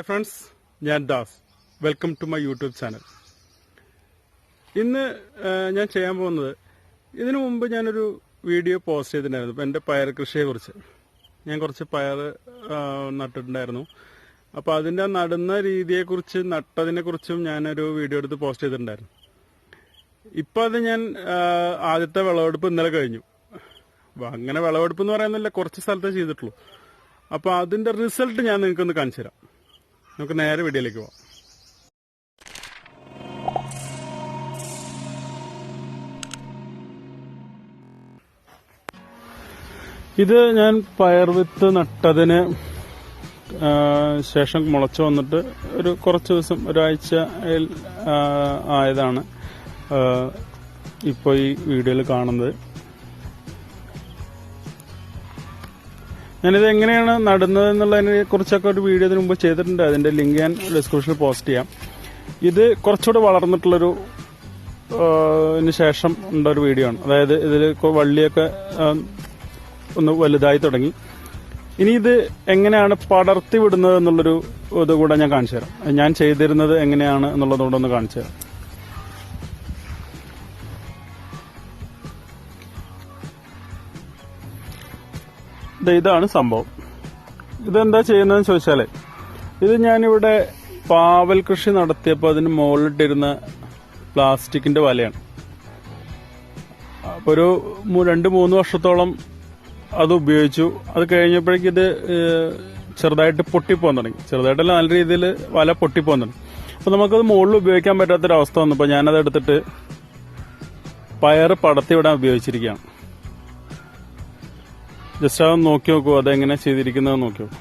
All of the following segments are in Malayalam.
ഹായ് ഫ്രണ്ട്സ് ഞാൻ Das. Welcome to my YouTube channel ഇന്ന് ഞാൻ ചെയ്യാൻ പോകുന്നത് ഇതിനു മുമ്പ് ഞാനൊരു വീഡിയോ പോസ്റ്റ് ചെയ്തിട്ടുണ്ടായിരുന്നു എന്റെ പയർ കൃഷിയെ കുറിച്ച്. ഞാൻ കുറച്ച് പയർ നട്ടിട്ടുണ്ടായിരുന്നു. അപ്പോൾ അതിന്റെ നടുന്ന രീതിയെക്കുറിച്ച് നട്ടതിനെക്കുറിച്ചും ഞാനൊരു വീഡിയോ എടുത്ത് പോസ്റ്റ് ചെയ്തിട്ടുണ്ടായിരുന്നു. ഇപ്പം അത് ഞാൻ ആദ്യത്തെ വിളവെടുപ്പ് ഇന്നലെ കഴിഞ്ഞു. അങ്ങനെ വിളവെടുപ്പ് എന്ന് പറയുന്നില്ല കുറച്ച് സ്ഥലത്തേ ചെയ്തിട്ടുള്ളൂ. അപ്പോൾ അതിന്റെ റിസൾട്ട് ഞാൻ നിങ്ങൾക്കൊന്ന് കാണിച്ചു തരാം. നമുക്ക് നേരെ വീഡിയോയിലേക്ക് പോവാം. ഇത് ഞാൻ പയർ വിത്ത് നട്ടതിന് ശേഷം മുളച്ചു വന്നിട്ട് ഒരു കുറച്ച് ദിവസം ഒരാഴ്ച ആയതാണ് ഇപ്പോൾ ഈ വീഡിയോയിൽ കാണുന്നത്. ഞാനിത് എങ്ങനെയാണ് നടുന്നത് എന്നുള്ളതിനെ കുറിച്ചൊക്കെ ഒരു വീഡിയോ ഇതിനു മുമ്പ് ചെയ്തിട്ടുണ്ട്. അതിന്റെ ലിങ്ക് ഞാൻ ഡിസ്ക്രിപ്ഷനിൽ പോസ്റ്റ് ചെയ്യാം. ഇത് കുറച്ചുകൂടെ വളർന്നിട്ടുള്ളൊരു ശേഷം ഉണ്ട ഒരു വീഡിയോ ആണ്. അതായത് ഇതിൽ വള്ളിയൊക്കെ ഒന്ന് വലുതായി തുടങ്ങി. ഇനി ഇത് എങ്ങനെയാണ് പടർത്തി വിടുന്നത് എന്നുള്ളൊരു ഇത് കൂടെ ഞാൻ കാണിച്ചു തരാം ഞാൻ ചെയ്തിരുന്നത് എങ്ങനെയാണ് എന്നുള്ളതുകൊണ്ടൊന്ന് ഒന്ന് കാണിച്ചു തരാം ഇതാണ് സംഭവം. ഇതെന്താ ചെയ്യുന്നതെന്ന് ചോദിച്ചാലേ ഇത് ഞാനിവിടെ പാവൽ കൃഷി നടത്തിയപ്പോൾ അതിന് മുകളിലിട്ടിരുന്ന പ്ലാസ്റ്റിക്കിന്റെ വലയാണ്. അപ്പോൾ ഒരു രണ്ട് മൂന്ന് വർഷത്തോളം അത് ഉപയോഗിച്ചു. അത് കഴിഞ്ഞപ്പോഴേക്കും ഇത് ചെറുതായിട്ട് പൊട്ടിപ്പോകാൻ തുടങ്ങി. ചെറുതായിട്ടല്ല നല്ല രീതിയിൽ വല പൊട്ടിപ്പോകാൻ തുടങ്ങി. അപ്പൊ നമുക്കത് മുകളിൽ ഉപയോഗിക്കാൻ പറ്റാത്തൊരവസ്ഥ വന്നപ്പോൾ ഞാനത് എടുത്തിട്ട് പയർ പടത്തി വിടാൻ ഉപയോഗിച്ചിരിക്കുകയാണ്. ജസ്റ്റ് അതൊന്ന് നോക്കി നോക്കൂ അതെങ്ങനെ ചെയ്തിരിക്കുന്നത് നോക്കി നോക്കൂ.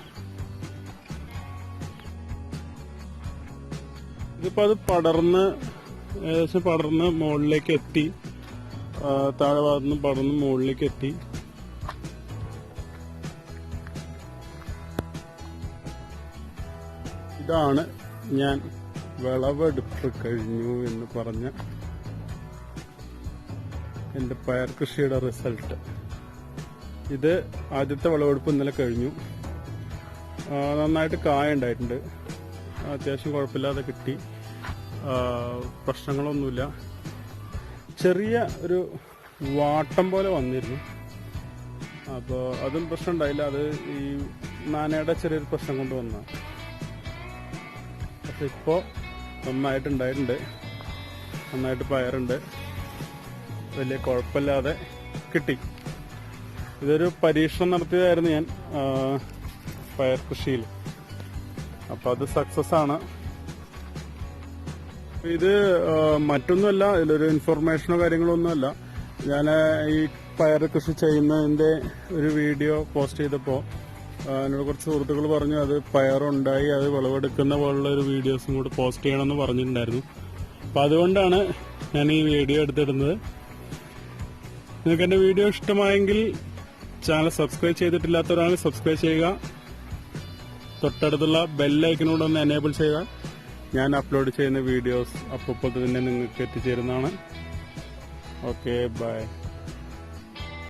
ഇതിപ്പോ അത് പടർന്ന് ഏകദേശം പടർന്ന് മുകളിലേക്ക് എത്തി. താഴെ ഭാഗത്തുനിന്ന് പടർന്ന് മുകളിലേക്ക് എത്തി. ഇതാണ് ഞാൻ വിളവെടുപ്പ് കഴിഞ്ഞു എന്ന് പറഞ്ഞ എന്റെ പയർ കൃഷിയുടെ റിസൾട്ട്. ഇത് ആദ്യത്തെ വിളവെടുപ്പ് ഇന്നലെ കഴിഞ്ഞു. നന്നായിട്ട് കായ ഉണ്ടായിട്ടുണ്ട്. അത്യാവശ്യം കുഴപ്പമില്ലാതെ കിട്ടി. പ്രശ്നങ്ങളൊന്നുമില്ല. ചെറിയ ഒരു വാട്ടം പോലെ വന്നിരുന്നു. അപ്പോൾ അതും പ്രശ്നം ഉണ്ടായില്ല. അത് ഈ നാനയുടെ ചെറിയൊരു പ്രശ്നം കൊണ്ട് വന്ന പക്ഷെ ഇപ്പോൾ നന്നായിട്ടുണ്ടായിട്ടുണ്ട് നന്നായിട്ട് പയറുണ്ട്. വലിയ കുഴപ്പമില്ലാതെ കിട്ടി. ഇതൊരു പരീക്ഷണം നടത്തിയതായിരുന്നു ഞാൻ പയർ കൃഷിയിൽ. അപ്പൊ അത് സക്സസ് ആണ്. ഇത് മറ്റൊന്നുമല്ല ഇതിലൊരു ഇൻഫർമേഷനോ കാര്യങ്ങളോ ഒന്നുമല്ല. ഞാൻ ഈ പയർ കൃഷി ചെയ്യുന്നതിന്റെ ഒരു വീഡിയോ പോസ്റ്റ് ചെയ്തപ്പോൾ എന്നോട് കുറച്ച് സുഹൃത്തുക്കൾ പറഞ്ഞു അത് പയറുണ്ടായി അത് വിളവെടുക്കുന്ന പോലുള്ള ഒരു വീഡിയോസും കൂടെ പോസ്റ്റ് ചെയ്യണമെന്ന് പറഞ്ഞിട്ടുണ്ടായിരുന്നു. അപ്പം അതുകൊണ്ടാണ് ഞാൻ ഈ വീഡിയോ എടുത്തിടുന്നത്. നിങ്ങൾക്ക് എന്റെ വീഡിയോ ഇഷ്ടമായെങ്കിൽ ചാനൽ സബ്സ്ക്രൈബ് ചെയ്തിട്ടില്ലാത്തവരാണെങ്കിൽ സബ്സ്ക്രൈബ് ചെയ്യുക. തൊട്ടടുത്തുള്ള ബെല്ലൈക്കനോട് ഒന്ന് എനേബിൾ ചെയ്യുക. ഞാൻ അപ്ലോഡ് ചെയ്യുന്ന വീഡിയോസ് അപ്പോൾ തന്നെ നിങ്ങൾക്ക് എത്തിച്ചേരുന്നതാണ്. Okay bye